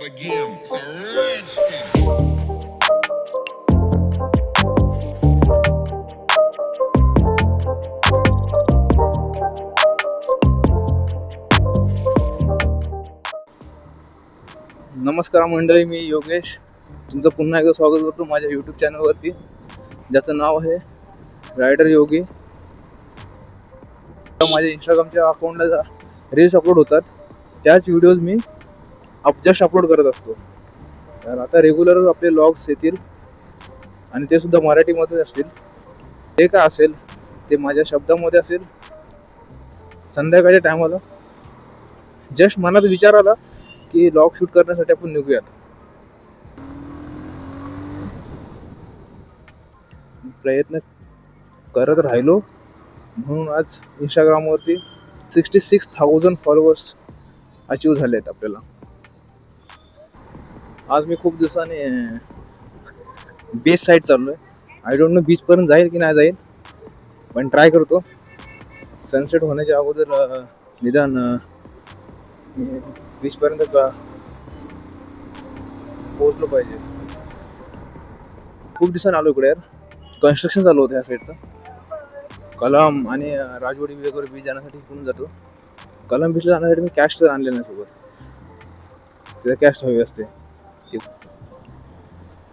start again. It's a redskin. नमस्कार मंडळी मी योगेश तुमचं पुन्हा एकदा स्वागत करतो माझ्या यूट्यूब चॅनलवरती ज्याचं नाव आहे रायडर योगी माझ्या इंस्टाग्रामच्या अकाउंटला रील्स अपलोड होतात त्याच व्हिडिओज मी जस्ट अपलोड करत असतो. तर आता रेग्युलर आपले लॉग्स येतील. आणि ते सुद्धा मराठीमध्ये असतील. ते काय असेल ते माझ्या शब्दामध्ये असेल. संध्याकाळच्या टायमाला जस्ट मनात विचार आला की लॉग शूट करण्यासाठी आपण निघूयात. प्रयत्न करत राहिलो. म्हणून आज इंस्टाग्रामवरती sixty six thousand followers achieve झाले आहेत आपल्याला. आज मी खूप दिवसांनी बीच साईड चाललो आहे आय डोंट नो बीचपर्यंत जाईल की नाही जाईल पण ट्राय करतो. सनसेट होण्याच्या अगोदर निदान बीचपर्यंत का पोहोचलो पाहिजे. खूप दिवसांनी आलो इकडे यार. कन्स्ट्रक्शन चालू होतं ह्या साईडचं कलम आणि राजवडी राजवाडी वगैरे बीच जाण्यासाठी इकडून जातो. कलम बीचला जाण्यासाठी मी कॅश तर आणले नाही सोबत. तिथे कॅश हवी असते. ती-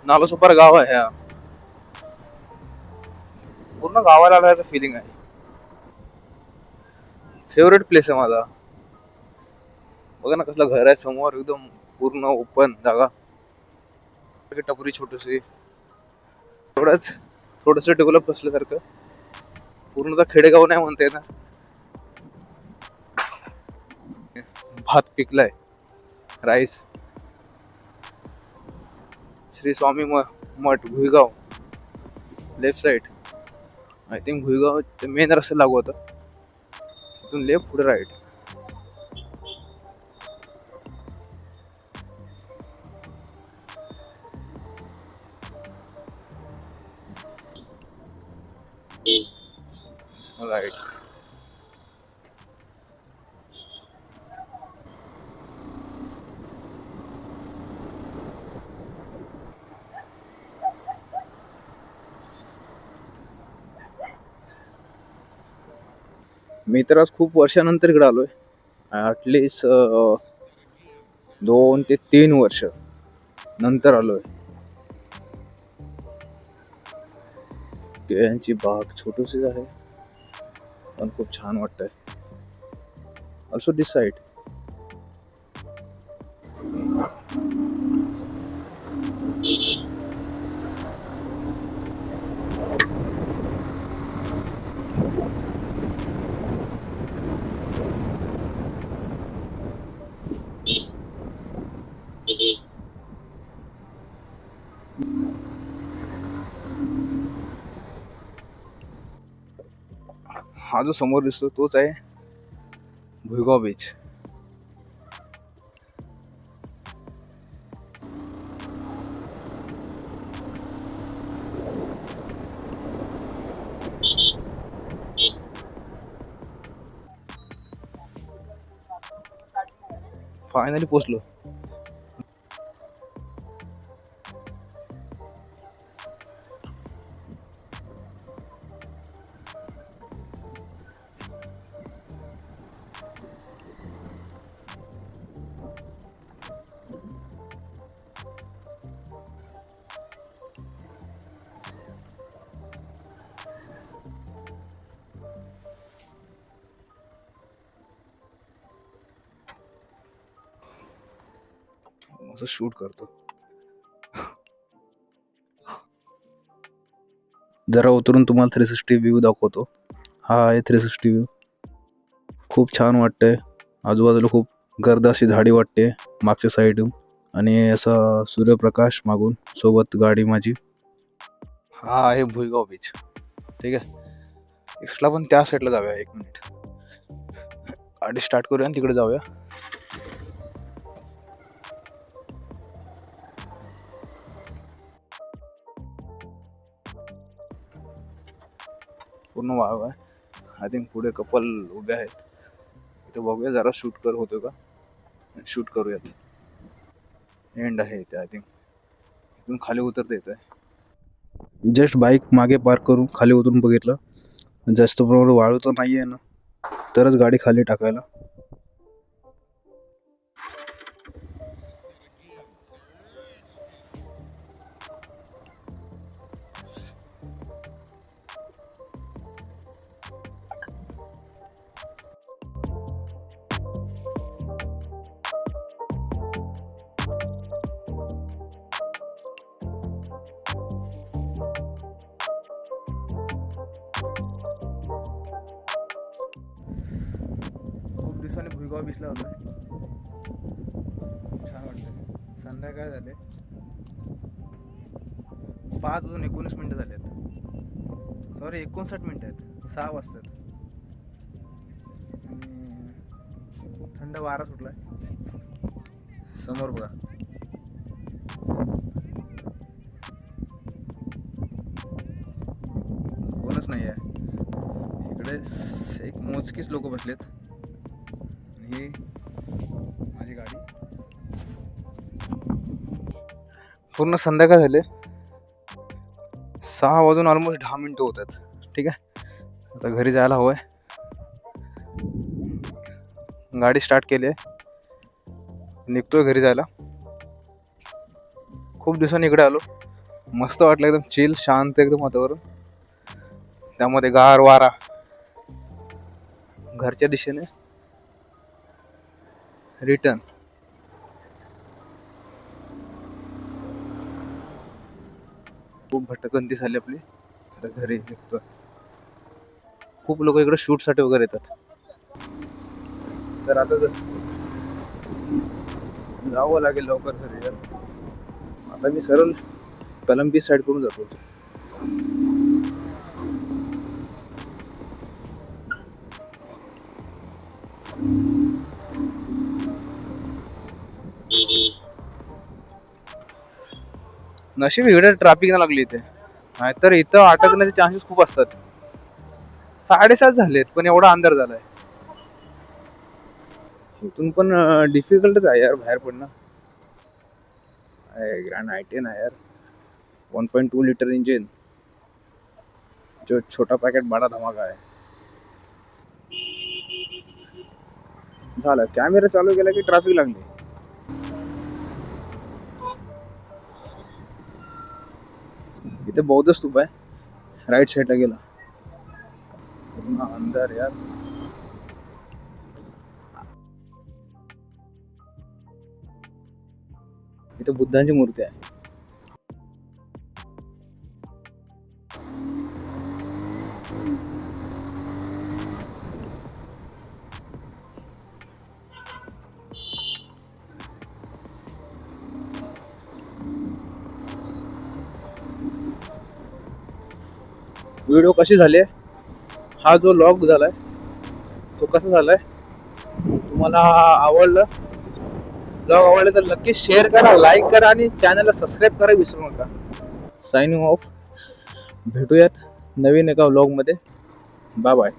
नाला सुपर गाव आहे हा. पूर्ण गावाला आल्याचं फिलिंग आहे. फेवरेट प्लेस आहे माझा. बघा ना कसलं घर आहे समोर एकदम पूर्ण ओपन जागा. टपरी छोटीशी. एवढंच थोडस डेव्हलप असल्यासारखं. पूर्ण तर खेडेगाव नाही म्हणता येणार. भात पिकलाय. राईस श्री स्वामी म मठ Bhuigaon. Left side I think Bhuigaon main रस्ते लागू होतं. तिथून लेफ्ट पुढे राईट राईट मी तर आज खूप वर्षानंतर इकडं आलो आहे ॲटलिस्ट दोन ते तीन वर्ष नंतर आलो आहे केळ्यांची बाग छोटीशीच आहे पण खूप छान वाटतंय. ऑल्सो दिस साईड हा जो समोर दिसतो तोच आहे भुईगाव बीच फायनली पोचलो असं शूट करतो. जरा उतरून तुम्हाला थ्री सिक्स्टी व्ह्यू दाखवतो. हा आहे थ्री सिक्स्टी व्ह्यू खूप छान वाटतंय. आजूबाजूला खूप गर्द अशी झाडी वाटते मागच्या साईडून आणि असा सूर्यप्रकाश मागून सोबत गाडी माझी. हा आहे भुईगाव बीच ठीक आहे? एक्स्ट्रा पण त्या साईडला जाऊया एक मिनिट आणि स्टार्ट करूया आणि तिकडे जाऊया. पूर्ण वाव आहे. आय थिंक पुढे कपल उभे आहेत. इथं बघूया जरा शूट कर होतो का? शूट करूयात. एंड आहे इथे आय थिंक इथून खाली उतरता येत आहे जस्ट बाईक मागे पार्क करून खाली उतरून बघितलं. जास्त प्रमाणात वाळू तर नाही आहे ना. तरच गाडी खाली टाकायला. दिवसांनी भुईगाव बिसला होता. छान वाटतं संध्याकाळ झाले. पाच वाजून एकोणीस मिनटं झाले आहेत सॉरी एकोणसाठ मिनटं आहेत. सहा वाजतात. आणि थंड वारा सुटला समोर बघा. कोणच नाही आहे इकडे एक मोजकीच लोक बसलेत आणि ही माझी गाडी पूर्ण संध्याकाळ झाले. सहा वाजून ऑलमोस्ट दहा मिनटं होत आहेत ठीक आहे? आता घरी जायला हवं आहे गाडी स्टार्ट केली आहे निघतोय घरी जायला. खूप दिवसांनी इकडे आलो. मस्त वाटलं एकदम चिल शांत एकदम वातावरण. त्यामध्ये गार वारा. घरच्या दिशेने. रिटर्न खूप भटकंती झाली आपली. आता घरी निघतो खूप लोक इकडे शूटसाठी वगैरे येतात. तर आता जर- जावं लागेल लवकर घरी. आता मी सरळ कलंबी साईड करून जातो. नशीब इकडे ट्रॅफिक लागली इथे. नाहीतर इथं अटकण्याचे चान्सेस खूप असतात. साडेसात झालेत पण एवढा अंधार झालाय. इथून पण डिफिकल्टच आहे यार बाहेर पडणं. ग्रँड आय टेन आहे यार. One point two litre engine जो छोटा पॅकेट बडा धमाका आहे. झालं कॅमेरा चालू केला की ट्रॅफिक लागली. इथे बौद्ध स्तूप आहे. राईट साईडला गेला. अंधार यार. इथे बुद्धांची मूर्ती आहे. व्हिडिओ कशी झाले हा जो लॉग आहे तो कसा झाला आहे तुम्हाला आवडलं? लॉग आवडलं तर नक्की शेअर करा लाईक करा आणि चॅनलला सबस्क्राईब करा विसरू नका. सायनिंग ऑफ भेटूयात नवीन एका व्लॉगमध्ये बाय बाय